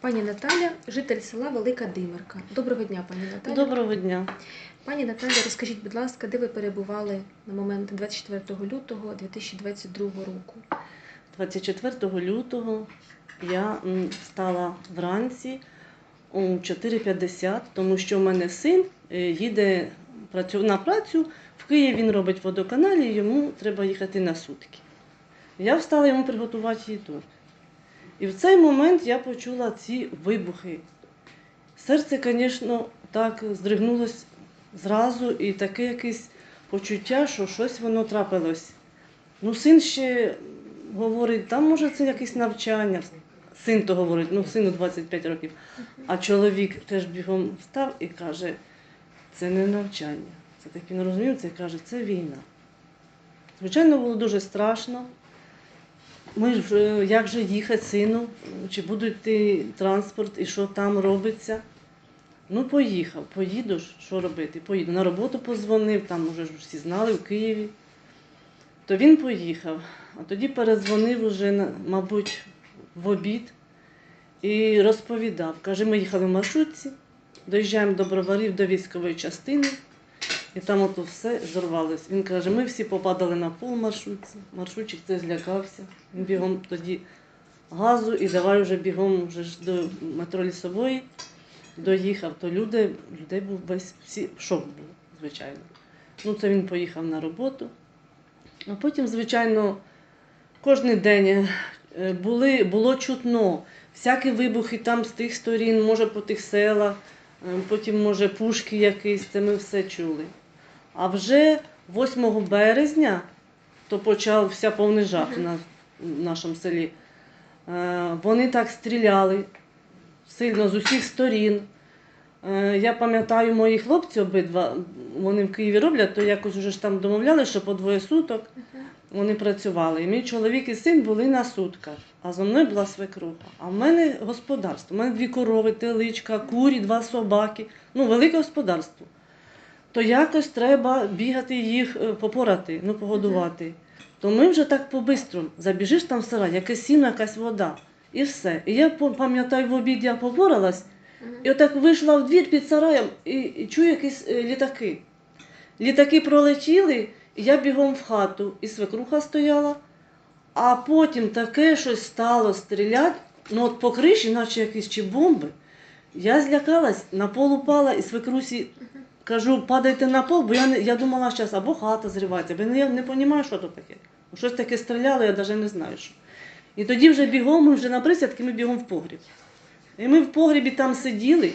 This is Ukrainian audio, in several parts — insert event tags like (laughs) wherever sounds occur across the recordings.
Пані Наталя, житель села Велика Димирка. Доброго дня, пані Наталя. Доброго дня. Пані Наталя, розкажіть, будь ласка, де ви перебували на момент 24 лютого 2022 року? 24 лютого я м, встала вранці о 4.50, тому що в мене син е, їде на працю. В Києві він робить водоканалі, йому треба їхати на сутки. Я встала йому приготувати їду. І в цей момент я почула ці вибухи. Серце, звісно, так здригнулося зразу, і таке якесь почуття, що щось воно трапилось. Ну, син ще говорить, там може це якесь навчання. Син то говорить, ну сину 25 років. А чоловік теж бігом встав і каже, це не навчання. Це так він розумів, це каже, це війна. Звичайно, було дуже страшно. Ми ж е, як же їхати сину, чи буде йти транспорт і що там робиться. Ну, поїхав, поїду ж, що робити? Поїду. На роботу позвонив, там вже всі знали в Києві. То він поїхав, а тоді передзвонив уже, мабуть, в обід і розповідав. Каже, ми їхали в маршрутці, доїжджаємо до броварів до військової частини, і там ото все зорвалось. Він каже, ми всі попадали на пол маршрутці. Маршрутчик це злякався. Він бігом тоді газу і давай вже бігом вже ж до метро лісової доїхав, то люди, людей був весь всі, шок був, звичайно. Ну, це він поїхав на роботу. А потім, звичайно, кожен день е, були, було чутно всякі вибухи там з тих сторін, може по тих селах, е, потім, може, пушки якісь, це ми все чули. А вже 8 березня, то почався повний жах на в нашому селі. Е, Вони так стріляли сильно з усіх сторін. Е, Я пам'ятаю, мої хлопці обидва, вони в Києві роблять, то якось вже ж там домовляли, що по двоє суток вони працювали. І мій чоловік і син були на сутках, а за мною була свекруха. А в мене господарство. У мене дві корови, теличка, курі, два собаки. Ну, велике господарство. То якось треба бігати їх е, попорати, ну, погодувати. То ми вже так по-бистрому забіжиш там в сарай, якесь сіно, якась вода. І все. І я пам'ятаю, в обід я поборалась, і отак вийшла в двір під сараєм і, і чую якісь е, літаки. Літаки пролетіли, і я бігом в хату, і свекруха стояла, а потім таке щось стало стріляти, ну от по криші, наче якісь чи бомби. Я злякалась, на пол упала і свекрусі кажу, падайте на пол, бо я, не, я думала, зараз або хата зривається, бо я не розумію, що то таке. Щось таке стріляло, я навіть не знаю що. І тоді вже бігом, ми вже на присядки, ми бігом в погріб. І ми в погрібі там сиділи.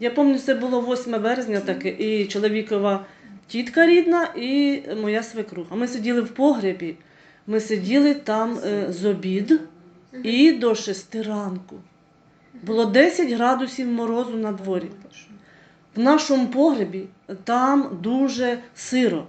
Я пам'ятаю, це було 8 березня таке, і чоловікова тітка рідна, і моя свекруха. Ми сиділи в погребі, ми сиділи там е, з обід і до 6 ранку. Було 10 градусів морозу на дворі. В нашому погребі там дуже сиро.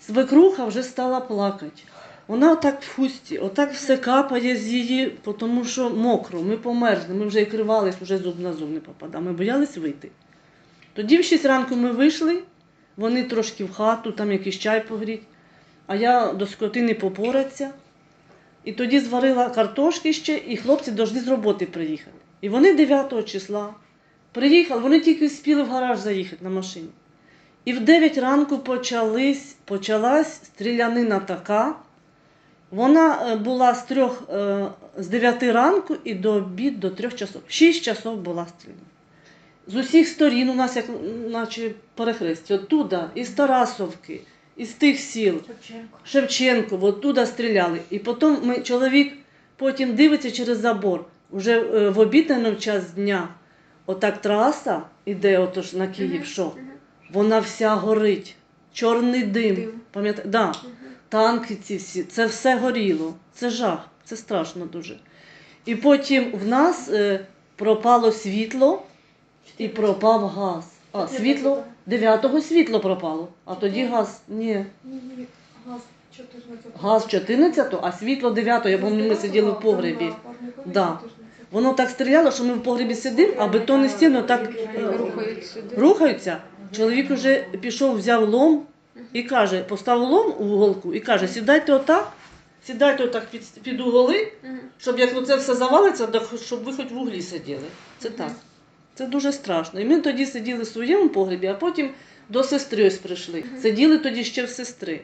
Свекруха вже стала плакати. Вона отак в хусті, отак все капає з її, тому що мокро, ми померзли, ми вже і кривались, вже зуб на зуб не попадав. Ми боялись вийти. Тоді в 6 ранку ми вийшли, вони трошки в хату, там якийсь чай погріть, а я до скотини попораться. І тоді зварила картошки ще, і хлопці повинні з роботи приїхати. І вони 9 числа приїхали, вони тільки спіли в гараж заїхати на машині. І в 9 ранку почались, почалась стрілянина така. Вона е, була з трьох, е, з 9 ранку і до обід до 3 часов. 6 часов була стріляна. З усіх сторін у нас, як наче перехрестя, оттуда, із Тарасовки, із тих сіл. Шевченко, от туди стріляли. І потім ми, чоловік потім дивиться через забор. Уже е, в обідному час дня, отак траса іде отож на Київ, що вона вся горить. Чорний дим. Пам'ятаєте? Да. Танки ці всі, це все горіло. Це жах, це страшно дуже. І потім в нас е, пропало світло і пропав газ. А, світло 9-го світло пропало, а тоді газ. Ні. Ні, газ 14. Газ 14, а світло 9, я пам'ятаю, ми сиділи в погребі. Да. Воно так стріляло, що ми в погребі сидимо, а бетонні стіни так рухаються. Чоловік вже пішов, взяв лом і каже, поставив лом у уголку і каже, сідайте отак, сідайте отак під, під уголи, щоб як це все завалиться, щоб ви хоч в углі сиділи. Це так. Це дуже страшно. І ми тоді сиділи в своєму погребі, а потім до сестри ось прийшли. Сиділи тоді ще в сестри.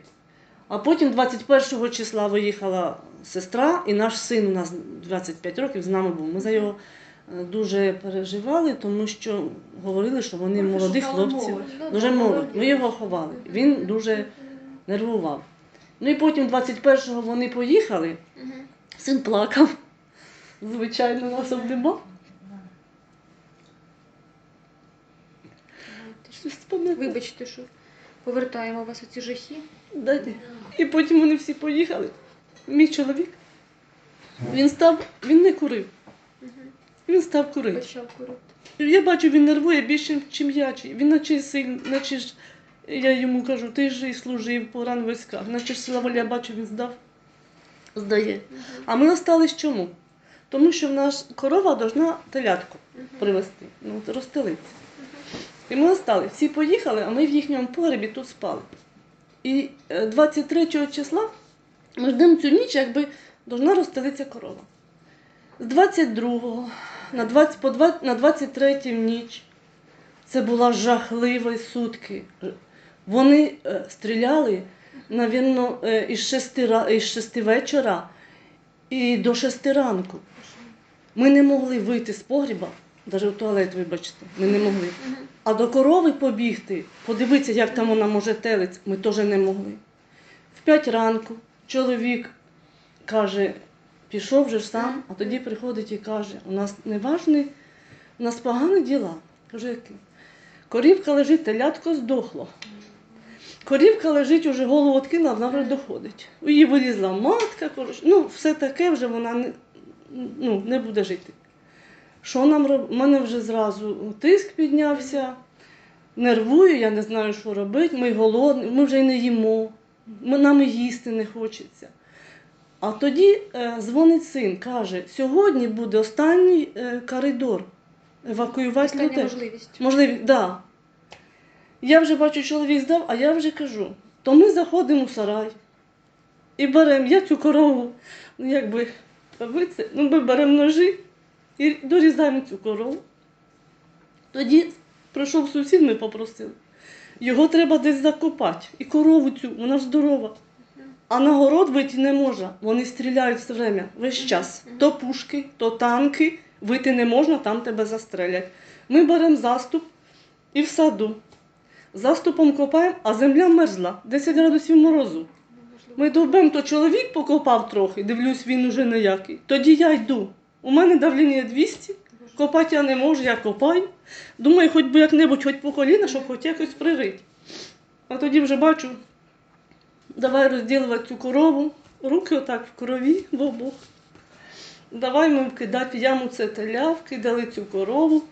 А потім 21 числа виїхала сестра, і наш син у нас 25 років з нами був. Ми за його е, дуже переживали, тому що говорили, що вони молоді хлопці. молодь. Ну, Дуже молодь. молоді. Ми його ховали. Він дуже нервував. Ну і потім 21-го вони поїхали. Син плакав. Звичайно, нас споминав. Вибачте, що повертаємо вас у ці жахи. Дайте. І потім вони всі поїхали. Мій чоловік. Він став, він не курив. Він став курити. Почав курити. Я бачу, він нервує більше, ніж я. Він наче сильний, наче ж я йому кажу, ти ж і служив по ран військах. Наче ж сила волі, я бачу, він здав. Здає. А ми остались чому? Тому що в нас корова должна телятку привезти, ну, розстелитися. І ми остались. Всі поїхали, а ми в їхньому погребі тут спали. І е, 23 числа ми ждемо цю ніч, якби должна розстелитися корова. З 22 на, 20, по 20, на 23 ніч це була жахлива сутки. Вони е, стріляли, навірно, е, із 6, із 6 вечора і до 6 ранку. Ми не могли вийти з погріба, навіть в туалет, вибачте, ми не могли. А до корови побігти, подивитися, як там вона може телець, ми теж не могли. В п'ять ранку чоловік каже, пішов вже сам, а тоді приходить і каже, у нас не важні, у нас погані діла. Які? Корівка лежить, телятко здохло. Корівка лежить, уже голову відкинула, вона вже доходить. У її вилізла матка, ну, все таке вже вона не, ну, не буде жити. Що нам робити? У мене вже зразу тиск піднявся, нервую, я не знаю, що робити. Ми голодні, ми вже й не їмо, ми, нам і їсти не хочеться. А тоді е, дзвонить син, каже: сьогодні буде останній е, коридор. Евакуювати Остання людей. можливість. Можливість, так. Да. Я вже бачу, чоловік здав, а я вже кажу, то ми заходимо в сарай і беремо, я цю корову, ну якби, ви це, ну ми беремо ножі і дорізаємо цю корову. Тоді прийшов сусід, ми попросили. Його треба десь закопати. І корову цю, вона ж здорова. А на город вийти не може. Вони стріляють все время, весь час. То пушки, то танки. Вийти не можна, там тебе застрелять. Ми беремо заступ і в саду. Заступом копаємо, а земля мерзла, 10 градусів морозу. Ми довбемо, то чоловік покопав трохи, дивлюсь, він уже ніякий. Тоді я йду. У мене давлення 200, копати я не можу, я копаю. Думаю, хоч би як-небудь, хоч по коліна, щоб хоч якось пририти. А тоді вже бачу, давай розділувати цю корову, руки отак в крові в обох. Давай ми вкидати яму це теля, вкидали цю корову.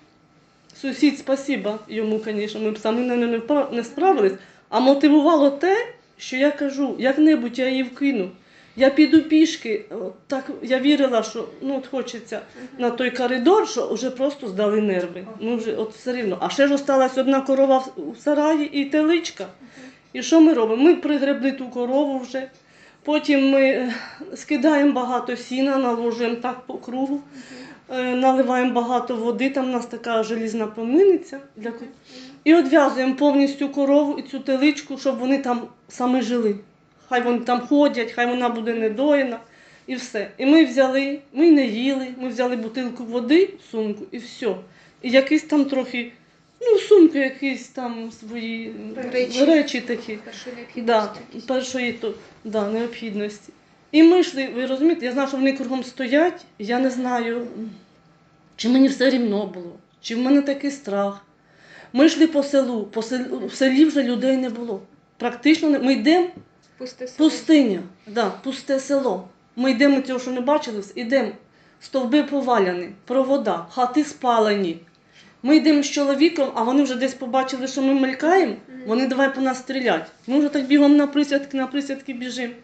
Сусід, спасіба йому, звісно, ми б самі не, справились. А мотивувало те, що я кажу, як-небудь я її вкину. Я піду пішки. Так я вірила, що ну от хочеться на той коридор, що вже просто здали нерви. Ну вже от все рівно. А ще ж осталась одна корова в сараї і теличка. І що ми робимо? Ми пригребли ту корову вже. Потім ми е, скидаємо багато сіна, наложуємо так по кругу, е, наливаємо багато води, там у нас така желізна поминиця для і одв'язуємо повністю корову і цю теличку, щоб вони там саме жили. Хай вони там ходять, хай вона буде недоїна і все. І ми взяли, ми не їли, ми взяли бутилку води, сумку і все. І якийсь там трохи, ну, сумки якісь там свої Речі. речі такі. Першої Да, першої то, да, необхідності. І ми йшли, ви розумієте, я знаю, що вони кругом стоять, я не знаю, чи мені все рівно було, чи в мене такий страх. Ми йшли по селу, по селу, в селі вже людей не було. Практично не- ми йдемо, Пусте село. пустиня, да, пусте село. Ми йдемо цього, що не бачили, йдемо, стовби поваляні, провода, хати спалені. Ми йдемо з чоловіком, а вони вже десь побачили, що ми мелькаємо, вони давай по нас стріляти. Ми вже так бігом на присядки, на присядки біжимо.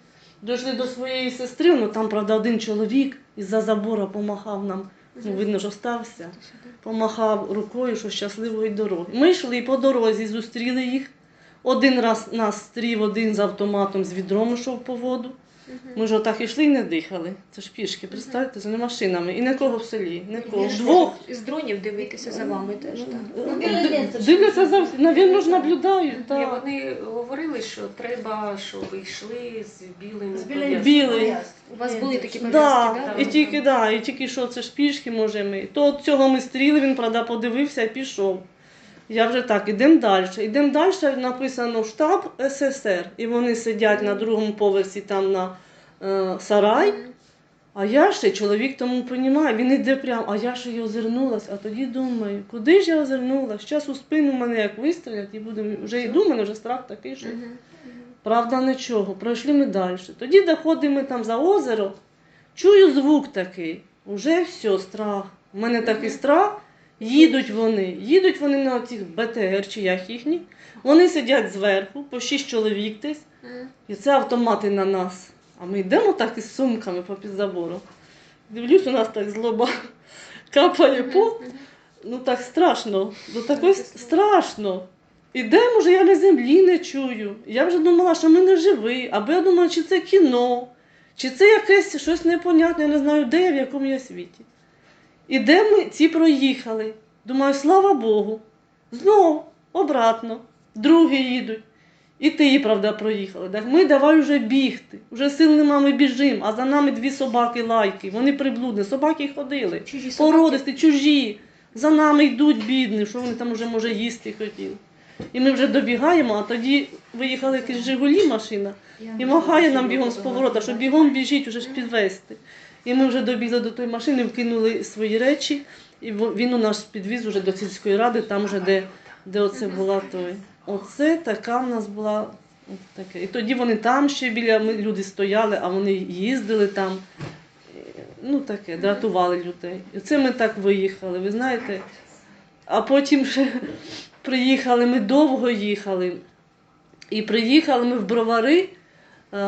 Дійшли до своєї сестри, ну там, правда, один чоловік із-за забора помахав нам, ну, видно, що стався, помахав рукою, що щасливої дороги. Ми йшли по дорозі, зустріли їх. Один раз нас стрів, один з автоматом, з відром йшов по воду. Ми ж отак ішли і не дихали. Це ж пішки, представте, за не машинами. І нікого в селі, нікого. Двох. З дронів дивитися за вами теж, так. Д- Дивляться за навірно ж наблюдають. Ні, Так. Вони говорили, що треба, щоб йшли з білим З пов'язком. Білий. У вас були такі пов'язки, Да, да? і тільки, да, і тільки що це ж пішки, може ми. То от цього ми стріли, він, правда, подивився і пішов. Я вже так, ідемо далі. Ідемо далі, написано штаб СССР. І вони сидять на другому поверсі там на е, сарай. А я ще чоловік тому понімає, він іде прямо, а я ще й озирнулась, а тоді думаю, куди ж я озирнулась? Зараз у спину мене як вистрілять і будемо. Вже йду, мене вже страх такий, що. Правда, нічого. Пройшли ми далі. Тоді доходимо там за озеро, чую звук такий. Уже все, страх. У мене такий страх. Їдуть вони. Їдуть вони на цих БТР, чи як їхні. Вони сидять зверху, по шість чоловік десь, і це автомати на нас. А ми йдемо так із сумками попід забору. Дивлюсь, у нас так злоба (laughs) капає пот. Ну так страшно. Ну так ось страшно. Ідемо вже, я на землі не чую. Я вже думала, що ми не живі, або я думала, чи це кіно, чи це якесь щось непонятне, я не знаю, де я, в якому я світі. І де ми ці проїхали. Думаю, слава Богу. Знов, обратно, другі їдуть. І ти, правда, проїхали. Так ми давай вже бігти. Вже сил нема, ми біжимо, а за нами дві собаки лайки. Вони приблудні, собаки ходили. Чужі собаки. Породисті, чужі. За нами йдуть бідні, що вони там вже може їсти хотіли. І ми вже добігаємо, а тоді виїхали якісь Жигулі машина і махає нам бігом з поворота, що бігом біжіть, уже ж підвезти. І ми вже добігли до тої машини, вкинули свої речі, і він у нас підвіз уже до сільської ради, там вже де, де оце була той. Оце така в нас була. Таке. І тоді вони там ще біля ми люди стояли, а вони їздили там. Ну таке, дратували людей. І це ми так виїхали, ви знаєте. А потім ще приїхали, ми довго їхали. І приїхали ми в бровари е,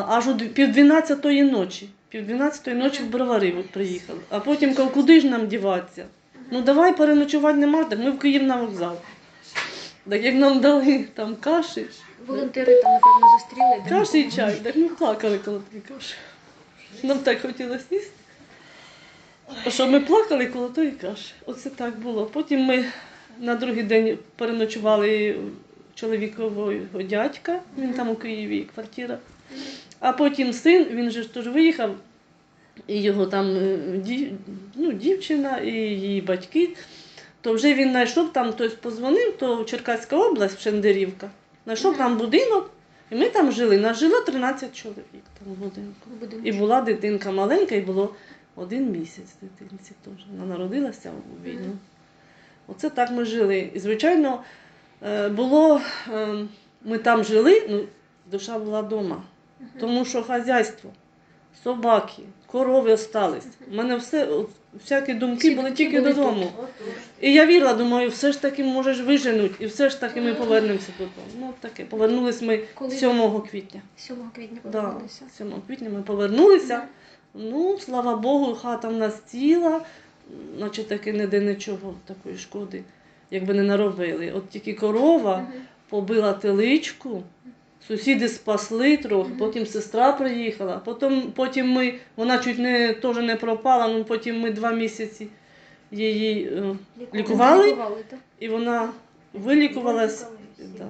аж у пів дванадцятої ночі. Пів дванадцятої ночі в бровари от приїхали. А потім куди ж нам діватися? Ну давай переночувати нема, так ми в Київ на вокзал. Так як нам дали там каші, Волонтери там, напевно, зустріли. де каші і чай, так ми плакали коло тієї каші. Нам так хотілося їсти. Що ми плакали коло тої каші. Оце так було. Потім ми на другий день переночували чоловікового дядька, він там у Києві квартира. А потім син, він же ж теж виїхав, і його там е, дів, ну, дівчина, і її батьки. То вже він знайшов там, хтось позвонив, то Черкаська область, Шендерівка, знайшов там будинок, і ми там жили. Нас жило 13 чоловік там в будинку. І була дитинка маленька, і було один місяць дитинці теж. Вона народилася у війну. Оце так ми жили. І, звичайно, е, було, е, ми там жили, ну, душа була вдома. Тому що хазяйство, собаки, корови остались. У мене все, от, всякі думки Всі були тільки додому. І я вірила, думаю, все ж таки можеш виженуть, і все ж таки ми повернемося додому. Ну таке, повернулись ми Коли? 7 квітня. 7 квітня Да, повернулися. 7 квітня ми повернулися. Ну, слава Богу, хата в нас ціла, наче таки ніде нічого такої шкоди, якби не наробили. От тільки корова побила теличку, сусіди спасли трохи, потім сестра приїхала, потім, потім ми, вона чуть не, теж не пропала, ну потім ми два місяці її е, лікували, і вона вилікувалась. Да.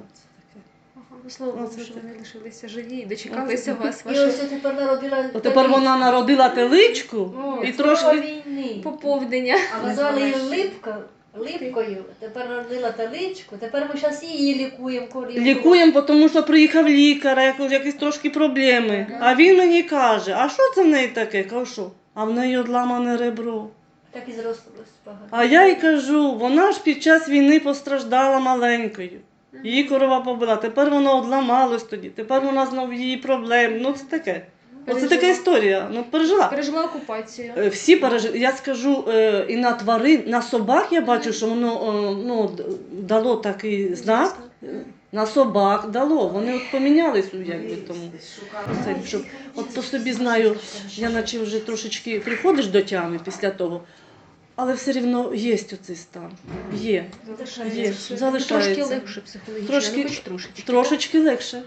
Ага, ну, слава Богу, що таке. вони лишилися живі і дочекалися вас. І Вашого ось тепер народила. От тепер вона народила теличку О, і трошки. війни. поповнення. А назвали її липка, липкою. Тепер народила таличку. Тепер ми зараз її лікуємо корівку. Лікуємо, тому що приїхав лікар, я якісь трошки проблеми. А він мені каже, а що це в неї таке? Кажу, що? А в неї одламане ребро. Так і зрослось погано. А я їй кажу, вона ж під час війни постраждала маленькою. Її корова побила, тепер вона одламалась тоді, тепер вона знову її проблем. Ну це таке. Оце Пережила. така історія. Ну, пережила. Пережила окупацію. Е, Всі пережили. Я скажу, е, і на тварин, на собак я бачу, що воно е, ну, дало такий знак. На собак дало. Вони от помінялись якби тому. Це, щоб, от по собі знаю, я наче вже трошечки приходиш до тями після того. Але все рівно є оцей стан. Є. Є, Залишається. залишається. Трошки легше психологічно, Трошки- ну, трошечки. Трошечки легше.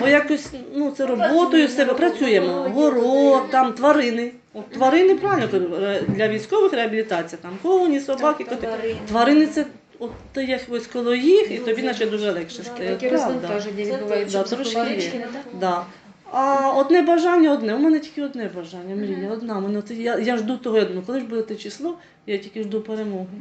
Бо якось ну, це роботою себе працюємо. Город, там тварини. От тварини правильно для військових реабілітація, там коні, собаки, коти. Тварини. Це от ти як ось коло їх, і тобі наче дуже легше Да, стає. Правда. відбувається. Да, трошки є. Да. А одне бажання одне. У мене тільки одне бажання, мрія, одна. Мене, я, я жду того, я думаю, коли ж буде те число, я тільки жду перемоги.